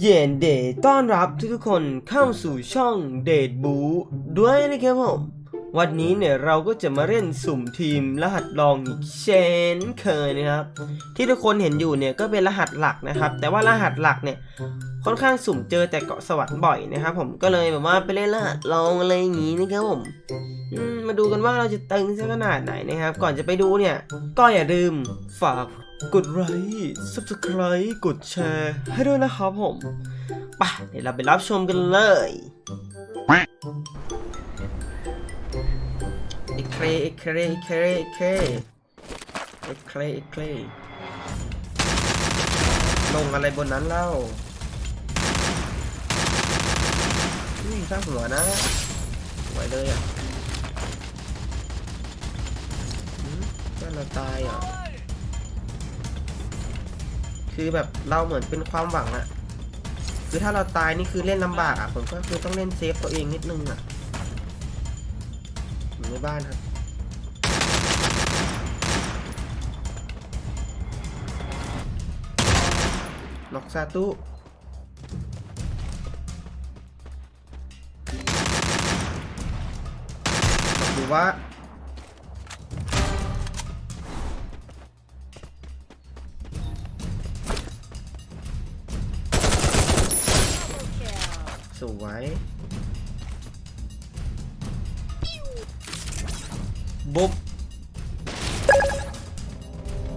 เย็นเดย์ต้อนรับทุกๆคนเข้าสู่ช่องเดทบูด้วยนะครับผม วันนี้เนี่ยเราก็จะมาเล่นสุ่มทีมรหัสลองอีกเช่นเคยนะครับ ที่ทุกคนเห็นอยู่เนี่ยก็เป็นรหัสหลักนะครับ แต่ว่ารหัสหลักเนี่ยค่อนข้างสุ่มเจอแต่เกาะสวรรค์บ่อยนะครับผมก็เลยแบบว่าไปเล่นรหัสลองอะไรอย่างงี้นะครับผมมมาดูกันว่าเราจะตึงสักขนาดไหนนะครับ ก่อนจะไปดูเนี่ย ก็อย่าลืมฝาก กดไลค์ subscribe กดแชร์ให้ด้วยนะครับผมไปเดี๋ยวเราไปรับชมกันเลยเอ็กเครเอ็กเครเอ็กเครเอ็กเครเอ็กเครเอ็กเครลงอะไรบนนั้นเล่าอุ้ยสร้างหัวนะสวยเลยอะหืมเพื่เราตายอะ คือแบบเราเหมือนเป็นความหวังอะคือถ้าเราตายนี่คือเล่นลำบากอะผมก็คือต้องเล่นเซฟตัวเองนิดนึงอะอยู่ในบ้านครับน็อกซาตุดูว่า สวย บุ๊บ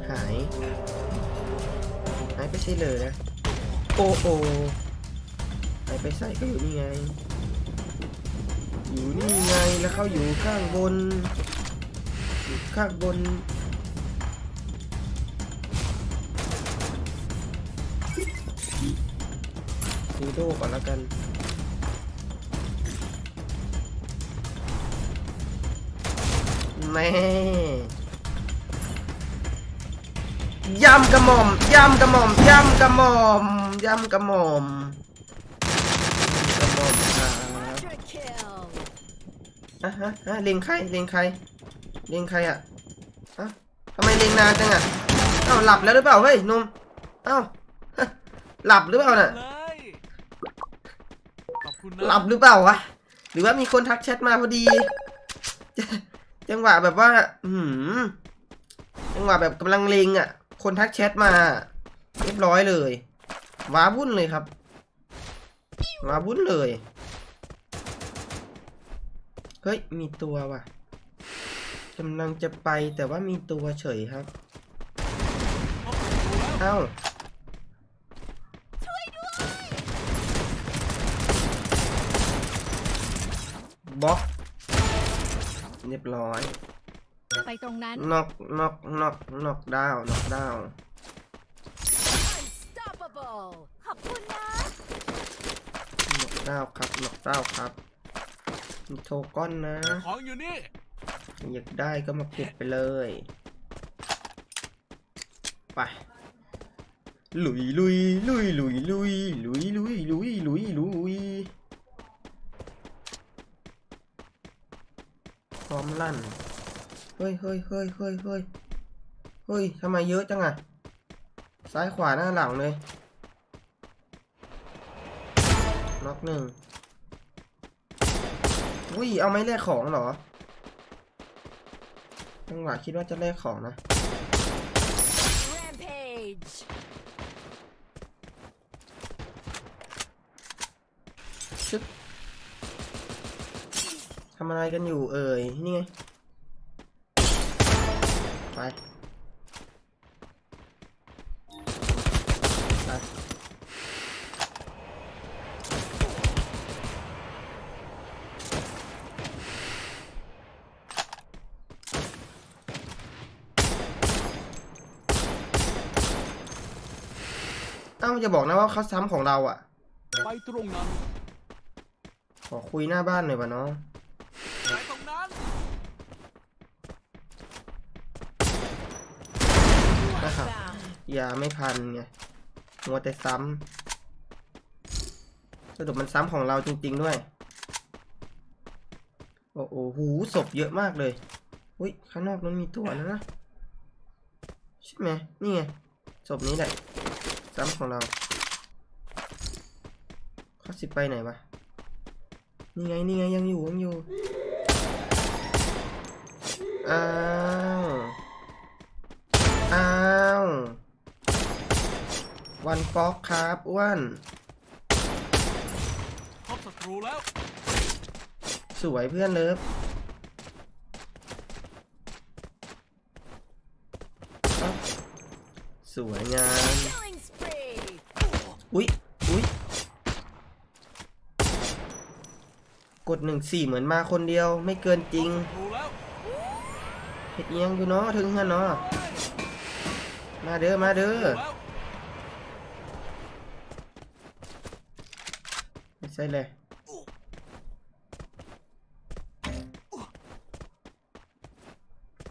หาย หายไปใช่เลยนะ โอ้โอหายไปใส่ก็อยู่นี่ไง อยู่นี่ไง แล้วเขาอยู่ข้างบน อยู่ข้างบนซูโดก่อนแล้วกัน แม่ยำกระหม่อมยำกระหม่อมยำกระหม่อมยำกระหม่อมยำกระหม่อมครับ Trick kill. อะฮะฮะเล็งใครเล็งใครเล็งใครอะอะทำไมเล็งนานจังอะเอ้าหลับแล้วหรือเปล่าเฮ้ยหนุ่มเอ้าฮะหลับหรือเปล่าน่ะเลยขอบคุณนะหลับหรือเปล่าวะหรือว่ามีคนทักแชทมาพอดี จังหวะแบบว่า อือหือจังหวะแบบกำลังเลงอะ คนทักแชทมา เรียบร้อยเลย ว้าวุ่นเลยครับ ว้าวุ่นเลย เฮ้ย มีตัวว่ะกำลังจะไปแต่ว่ามีตัวเฉยครับ เอ้าบล็อก เรียบร้อย ไปตรงนั้น นอกนอกนอกนอกดาวนอกดาว unstoppable ขอบคุณนะ นอกดาวครับนอกดาวครับมีโทก้อนนะ ของอยู่นี่ อยากได้ก็มาเก็บไปเลย ไป ลุยลุยลุยลุยลุยลุยลุยลุยลุย ซ้อมลั่น เฮ้ยเฮ้ยเฮ้ยเฮ้ยเฮ้ยเฮ้ยทำไมเยอะจังอะซ้ายขวาหน้าหลังเลยน็อกหนึ่งอุ้ย เอาไม้แลกของเหรอจังหวะคิดว่าจะแลกของนะ rampage ชึบทำอะไรกันอยู่เอ่ย นี่ไง ไป ไป เอ้าจะบอกนะว่าเขาซ้ำของเราอะ ไปตรงนั้น ขอคุยหน้าบ้านหน่อยวะน้อง ไปตรงนั้น นะครับ found ยาไม่พันไงมัวแต่ซ้ำสรุปมันซ้ำของเราจริง ๆด้วย โอ้โหหูศพเยอะมากเลยอุ้ยข้างนอกนั้นมีตัวแล้วนะใช่ไหมนี่ไงศพนี้แหละซ้ำของเราสิไปไหนวะนี่ไงนี่ไงยังอยู่ยังอยู่อ้าวอ้าว วันฟอกครับอ้วนพบศัตรูแล้วสวยเพื่อนเลิฟอ๊อบสวยงาม Killing spree. อุ๊ย อุ๊ย กดหนึ่งสี่เหมือนมาคนเดียวไม่เกินจริงศัตรูแล้วเฮ็ดอิหยังอยู่เนาะถึงเฮือนเนาะมาเด้อมาเด้อแล้ว ไม่ ใช่เลย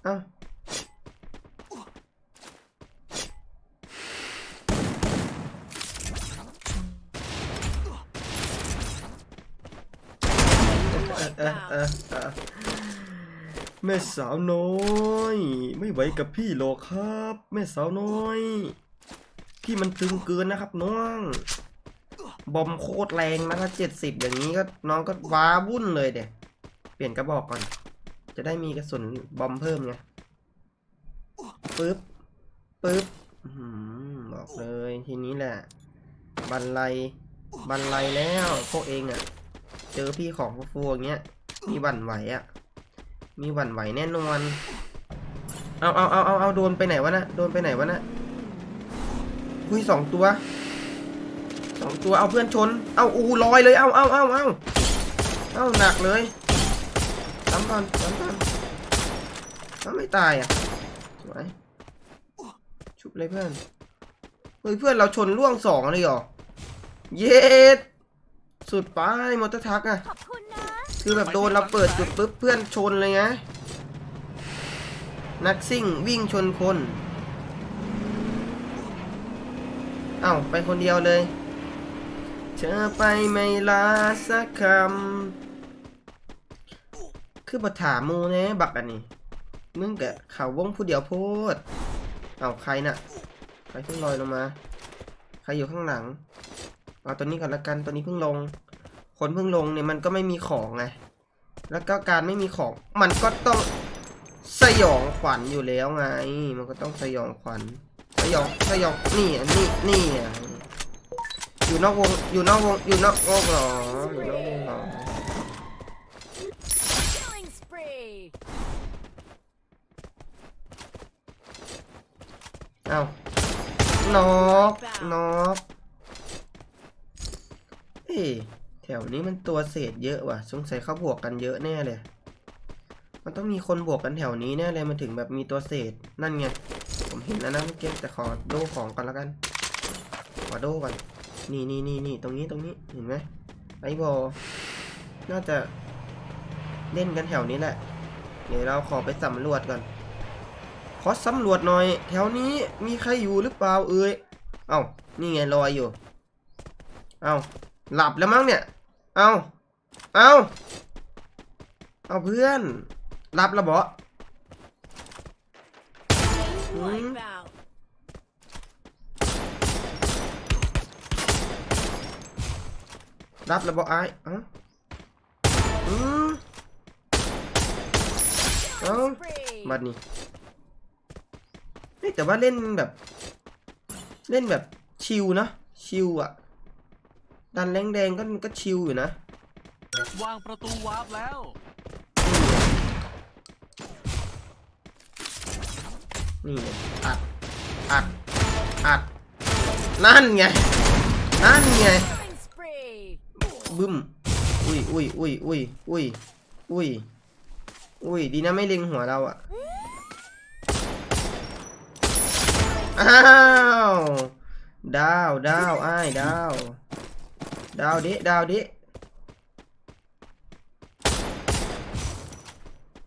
เอ้าเออเออเออแม่สาวน้อย ไม่ไหวกับพี่หรอกครับ แม่สาวน้อย พี่มันตึงเกินนะครับน้อง บอมโคตรแรงนะครับเจ็ดสิบอย่างนี้ก็น้องก็ว้าวุ่นเลยเด็เปลี่ยนกระบอกก่อน จะได้มีกระสุนบอมเพิ่มไงปึ๊บปึ๊บบอกเลยทีนี้แหละ บันไลบันไลแล้วพวกเองอะ่ะ เจอพี่ของฟูอย่างเงี้ย มีหวั่นไหวอะ่ะ มีหวั่นไหวแน่นอนเอาเอาเอาเอาเอาโดนไปไหนวะนะโดนไปไหนวะนะคุยสองตัว สองตัวเอาเพื่อนชน เอาอูลอยเลยเอาเอาเอาเอาเอาหนักเลยซ้ำก่อนซ้ำก่อนเอาไม่ตายอะสวยชุบเลยเพื่อนเฮ้ยเพื่อนเราชนล่วงสองเลยเหรอ เย็ดสุดไปมอเตอร์ทักอะขอบคุณนะคือแบบโดนเราเปิดจุดปุ๊บเพื่อนชนเลยไงนักซิ่งวิ่งชนคน เอ้าไปคนเดียวเลยเธอไปไม่ลาสักคำ คือบัถามมูแน่บักอันนี้ มึงกะเขาวงผู้เดียวโพดเอ้าใครน่ะ ใครเพิ่งลอยลงมา ใครอยู่ข้างหลัง เอาตัวนี้ก่อนละกันตัวนี้เพิ่งลง คนเพิ่งลงเนี่ยมันก็ไม่มีของไง แล้วก็การไม่มีของ มันก็ต้องสยองขวัญอยู่แล้วไง มันก็ต้องสยองขวัญ สยอง สยอง นี่อะนี่ นี่ อยู่นอกวง อยู่นอกวง อยู่นอกวงเหรอ อยู่นอกวงเหรอ Killing spree. เอ้านกนกเอ้ยแถวนี้มันตัวเศษเยอะว่ะ สงสัยเขาบวกกันเยอะแน่เลย มันต้องมีคนบวกกันแถวนี้แน่เลยมันถึงแบบมีตัวเศษ นั่นไง ผมเห็นแล้วนะเมื่อกี้แต่ขอโดของก่อนแล้วกัน ขอโดก่อน นี่นี่นี่นี่ตรงนี้ตรงนี้เห็นไหมไอ้บอลน่าจะเล่นกันแถวนี้แหละ เดี๋ยวเราขอไปสำรวจก่อน ขอสำรวจหน่อย แถวนี้มีใครอยู่หรือเปล่าเอ่ยเอ้า นี่ไงลอยอยู่ เอ้า หลับแล้วมั้งเนี่ย เอ้า เอ้า เอาเพื่อน หลับแล้วบอ รับแล้วบอไอ้ายเอ้าอืมเอ้า Spree. บัดนี้เฮ้ยแต่ว่าเล่นแบบ เล่นแบบชิลนะชิลอะดันแรงแดงๆก็ก็ชิลอยู่นะ วางประตูวาร์ปแล้ว นี่ไงอัด อัด อัด นั่นไง นั่นไง Killing spree. บึ้ม อุ้ยอุ้ยอุ้ยอุ้ยอุ้ยอุ้ยอุ้ยดีนะไม่เล็งหัวเราอะอ้าวดาวดาวอ้ายดาวดาวดิดาวดิ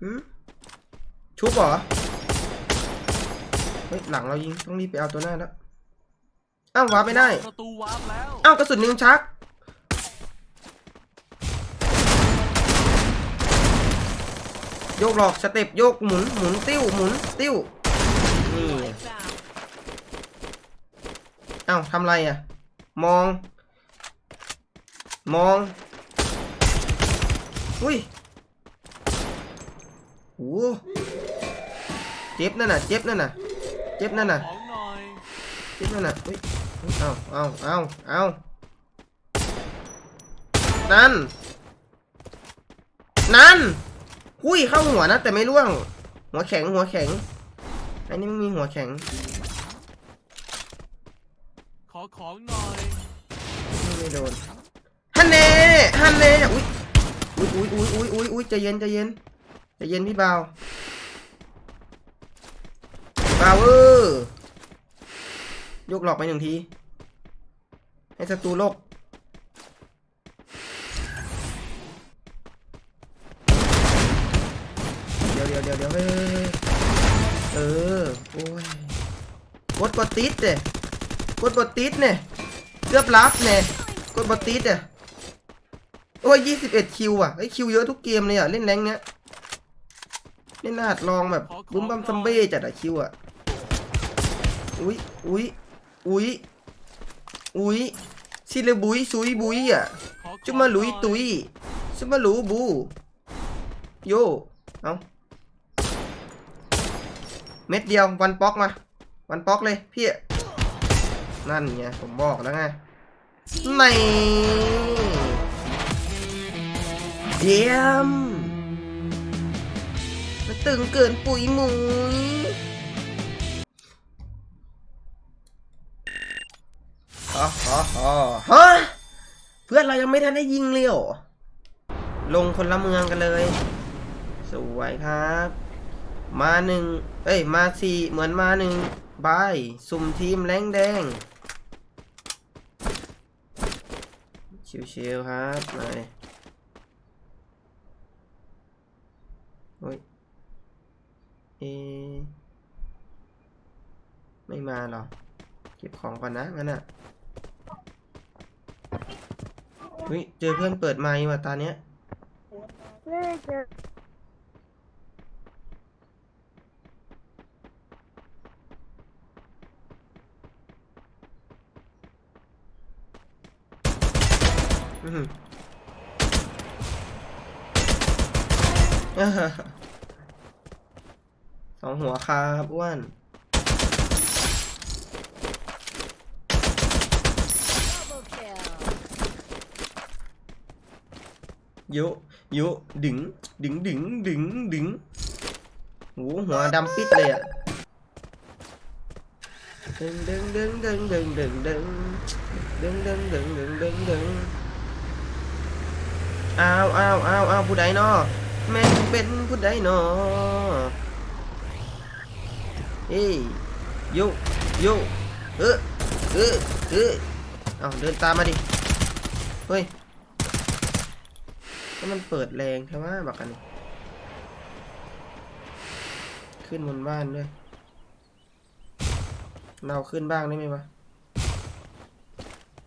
หืมชุบเหรอเฮ้ยหลังเรายิงต้องรีบไปเอาตัวหน้าแล้วอ้าววาร์ปไม่ได้ประตูวาร์ปแล้วอ้าวกระสุนหนึ่งชัก โยกหลอกสเต็ปโยกหมุนหมุนติ้วหมุนติ้วนี่ Wipe out. อ้าทำไรอะ มอง มอง อุ้ยโอ้เจ็บนั่นน่ะ เจ็บนั่นน่ะ เจ็บนั่นน่ะ เจ็บนั่นน่ะอุ้ยเอาเอาเอาเอานั่น นั่น หุ้ยเข้าหัวนะแต่ไม่ร่วง หัวแข็งหัวแข็ง อันนี้มันมีหัวแข็ง ขอของหน่อย ไม่โดนฮันเน่ฮันเน่อุ้ยอุ้ยอุ้ยอุ้ยอุ้ยอุ้ยอุ้ยใจเย็นใจเย็นใจเย็นพี่เบาเบาเออยกหลอกไปหนึ่งที ให้ศัตรูโลกเดี๋ยวเดี๋ยวเดี๋ยวเดี๋ยวเฮ้ยเฮ้ยเฮ้ยเออ โอ้ย กดบอติดเนี่ยกดบอติดเนี่ยเกือบลับเนี่ยกดบอติดเนี่ยโอ้ยยี่สิบเอ็ดคิวอะไอคิวเยอะทุกเกมเลยอะเล่นแรงเนี้ยเล่นนาดลองแบบบุ้มบัมซัมเบ้จัดอะคิวอะอุ้ยอุ้ยอุ้ยอุ้ยซิเลบุยซุยบุยอะจุมาลุยน่อตุยจุมาลูบูโยเอาเม็ดเดียววันป๊อกมา วันป๊อกเลยพี่ นั่นไงผมบอกแล้วไงในเยี่ยมมันตึงเกินปุ๋ยหมุยฮ่าฮ่าฮ่าฮะเพื่อนเรายังไม่ทันได้ยิงเลยเหรอลงคนละเมืองกันเลย สวยครับ มาหนึ่ง เอ้ย มาสี่เหมือนมาหนึ่ง บาย สุ่มทีมแรงแดง ชิวๆครับมาเลยโอ้ยเอไม่มาหรอ เก็บของก่อนนะงั้นอะเฮ้ย เจอเพื่อนเปิดไมค์ว่ะตาเนี้ยอื้อหือ สองหัวครับอ้วน double kill. ยุยุดึง ดึงดึงดึงดึงโหหัวดำปิดเลยอะดึงดึงดึงดึงดึงดึงดึงดึงดึงดึงดึงดึงดึง อ้าวอ้าวอ้าวอ้าวผู้ใดนอแม่นเป็นผู้ใดนอเฮ้ยยุยุเออเออเออเอาเดินตามมาดิ เฮ้ยก็มันเปิดแรงใช่ไหมบักกัน ขึ้นบนบ้านด้วยเราขึ้นบ้างได้ไหมวะ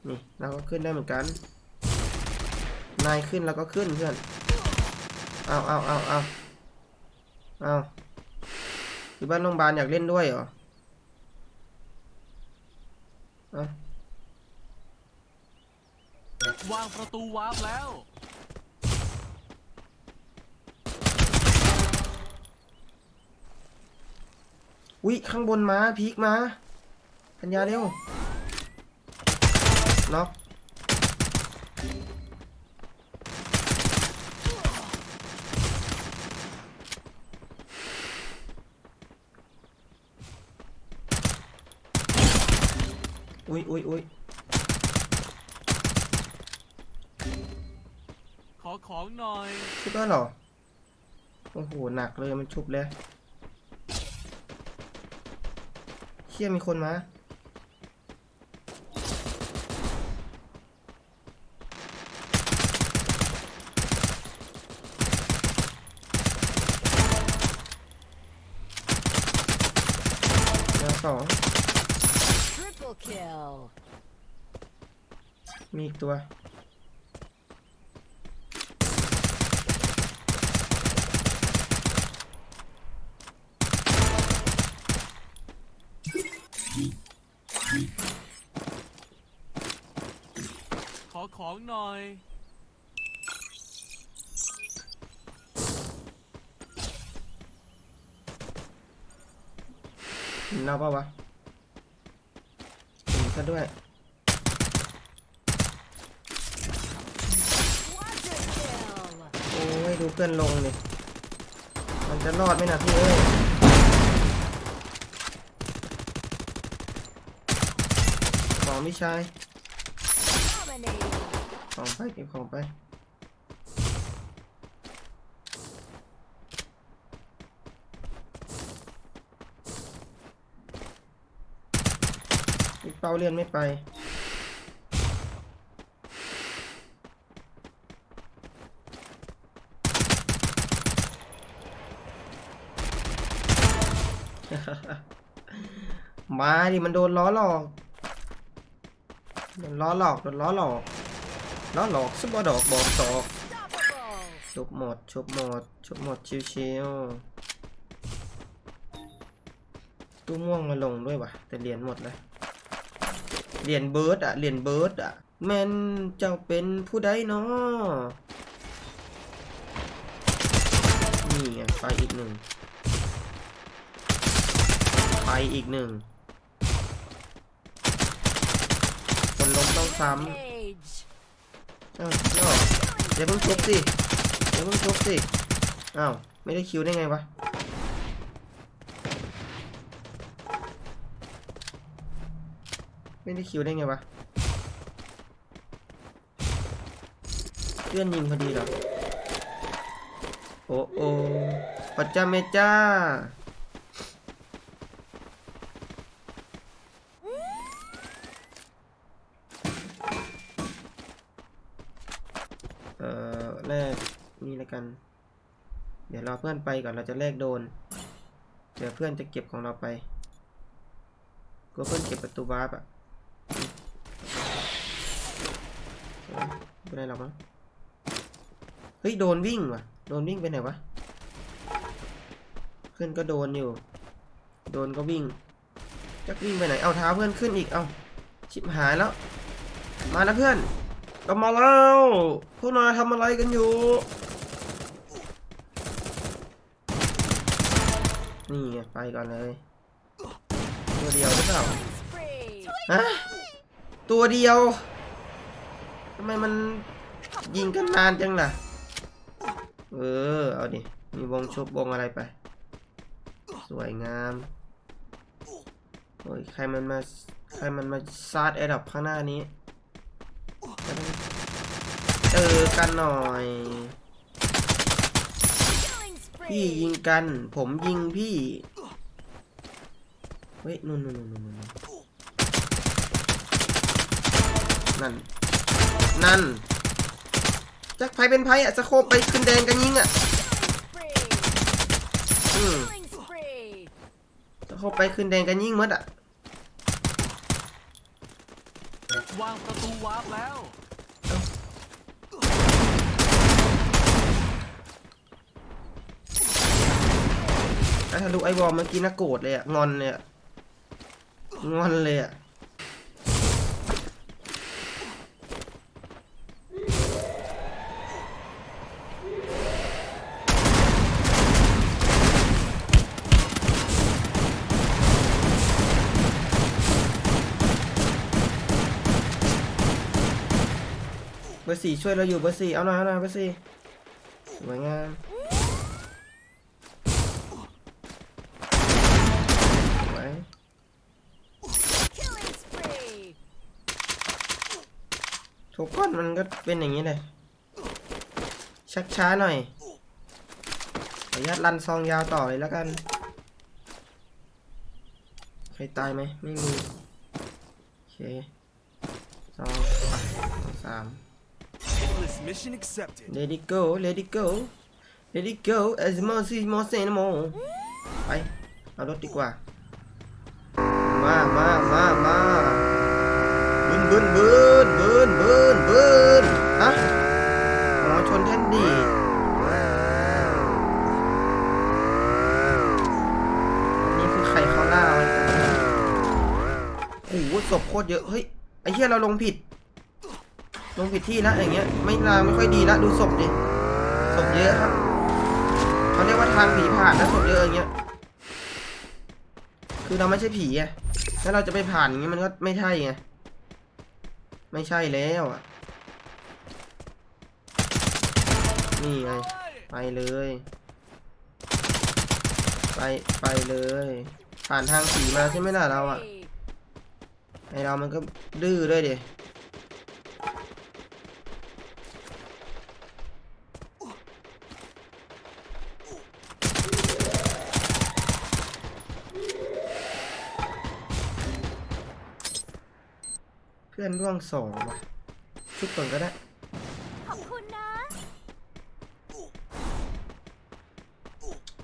นี่เราก็ขึ้นได้เหมือนกัน นายขึ้นเราก็ขึ้นเพื่อน เอาเอาเอาเอาเอาอยู่บ้านโรงพยาบาลอยากเล่นด้วยเหรอเอาวางประตูวาร์ปแล้วอุ้ยข้างบนมาพีกมา ปัญญาเร็วน็อก อุ้ยอุ้ยอุ้ยขอของหน่อย ชุบแล้วเหรอ โอ้โห หนักเลยมันชุบเลยเชี่ยมีคนมา แล้วสอง มีอีกตัว ขอของหน่อยน่าเปล่าวะ ซะด้วย โอ้ย ดูเพื่อนลงเลยมันจะรอดไหมนะพี่เอ้ยของพี่ชายของไปเก็บของไป เป้าเลื่อนไม่ไป มาดิมันโดนล้อหลอกโดนล้อหลอกโดนล้อหลอกล้อหลอกซุปเปอร์ดอกบอกตอก Unstoppable. ชุบหมดชุบหมดชุบหมดชิวๆตู้ม่วงมาลงด้วยวะแต่เหรียญหมดแล้ว เหรียญเบิร์ดอะเหรียญเบิร์ดอะแมนเจ้าเป็นผู้ใดเนาะนี่ไงไปอีกหนึ่งไปอีกหนึ่งคนล้มต้องซ้ำ Age. เอ้าเอ้าอย่าเพิ่งชุบสิอย่าเพิ่งชุบสิอ้าวไม่ได้คิวได้ไงวะ ไม่ได้คิวได้ไงวะเลื่อนยิงพอดีเหรอ โอ้โอ้ปัจจาเมจ้า เอ่อแลกนี่ล้วกัน เดี๋ยวรอเพื่อนไปก่อนเราจะแลกโดน เดี๋ยวเพื่อนจะเก็บของเราไปกลัวเพื่อนเก็บประตูวาร์ปอะ ไม่ได้หรอกมั้งเฮ้ยโดนวิ่งว่ะ โดนวิ่งไปไหนวะเพื่อนก็โดนอยู่ โดนก็วิ่งจักวิ่งไปไหน เอาเท้าเพื่อนขึ้นอีก เอาชิบหายแล้ว มาแล้วเพื่อนกลับมาแล้วพวกนายทำอะไรกันอยู่ นี่ไปก่อนเลย ตัวเดียวหรือเปล่าฮะตัวเดียวำไมมันยิงกันนานจังล่ะ เออ เอาดิ มีวงชบวงอะไรไป สวยงาม โอ้ย ใครมันมา ใครมันมาซาดแอดับข้างหน้านี้เจอกันหน่อย พี่ยิงกัน ผมยิงพี่ เฮ้ย นู่นนู่นนู่นนู่นนู่น นั่นนั่นจักไพเป็นไพอะสะโคบไปขึ้นแดงกันยิงอะ Spree. อืม Killing spree. สะโคบไปขึ้นแดงกันยิงหมดอะวางประตูวาร์ปแล้วถ้าทะลุไอวอลเมื่อกี้น่าโกรธเลยอะงอนเลยอะงอนเลยอะ บอร์สี่ช่วยเราอยู่เบอร์สี่เอาหน่อยเอาหน่อยเบอร์สี่สวยงามสวยทุกคนมันก็เป็นอย่างนี้เลยชักช้าหน่อยขออนุญาตรันซองยาวต่อเลยแล้วกัน ใครตายไหมไม่มี โอเคสองสองสาม mission accepted. let it go let it go let it go as more see more say no more ไปเอารถดีกว่า มามามามาบึนบึนบึนบึนบึนบึนฮะอ๋อชนแท่นดีนนี้คือใครเขาล่าไว้กันโอ้โหศพโคตรเยอะ เฮ้ย ไอ้เหี้ยเราลงผิด ลงผิดที่ล้วอย่างเงี้ย ไม่ลาไม่ค่อยดีละดูศพดิศพเยอะครับเขาเรียกว่าทางผีผ่านนะศพเยอะอย่างเงี้ย คือเราไม่ใช่ผีไงถ้าเราจะไปผ่านอย่างงี้ยมันก็ไม่ใช่ไงไม่ใช่แล้วอะนี่ไงไปเลย ไปไปเลย ผ่านทางผีมาใช่ไหมล่ะเราอะไอเรามันก็ดื้อด้วยดิเพื่อนร่วงสองว่ะชุดก่อนก็ได้ ขอบคุณนะ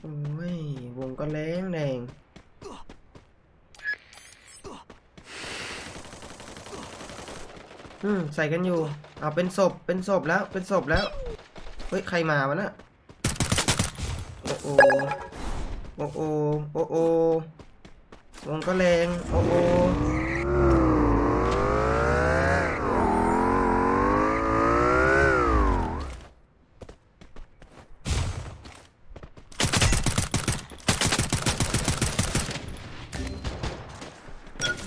โอ้ยวงก็แรงแรงอืมใส่กันอยู่เอาเป็นศพเป็นศพแล้วเป็นศพแล้ว เฮ้ย ใครมาวะน่ะโอ้โอโอ้โอโอ้โอวงก็แรง โอ้โอ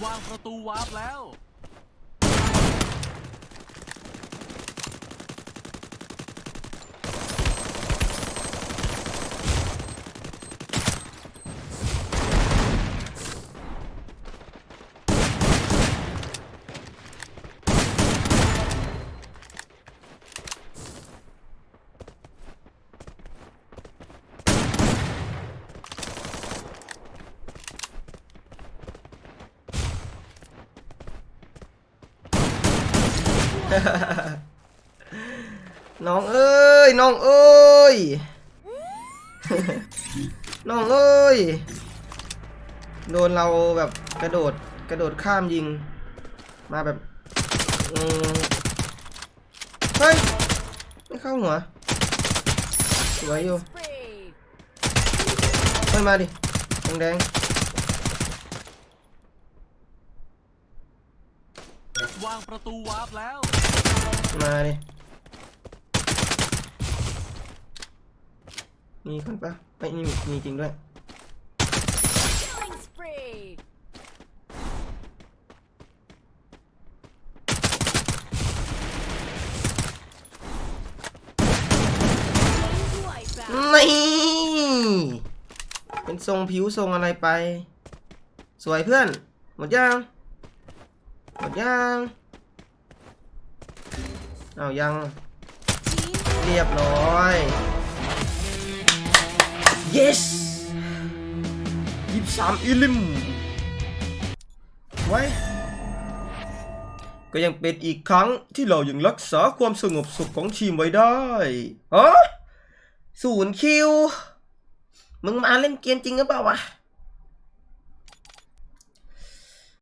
วางประตู วาร์ปแล้ว น้องเอ้ย น้องเอ้ย น้องเอ้ย โดนเราแบบกระโดดกระโดดข้ามยิง มาแบบเฮ้ย ไม่เข้าหัว สวยอยู่เฮ้ยมาดิแดง วางประตูวาร์ปแล้ว มาดิมีคนปะไม่นี่มีมีจริงด้วย Killing spree. Wipe out. นี่ เป็นทรงผิวทรงอะไรไป สวยเพื่อน หมดยัง หมดยัง เอาวยังเรียบร้อย yes ยี่สามอิลิมไว้ ก็ยังเป็นอีกครั้งที่เรายังรักษาความสงบสุขของทีมไว้ได้ฮะศูนย์คิว มึงมาเล่นเกมจริงหรือเปล่าวะ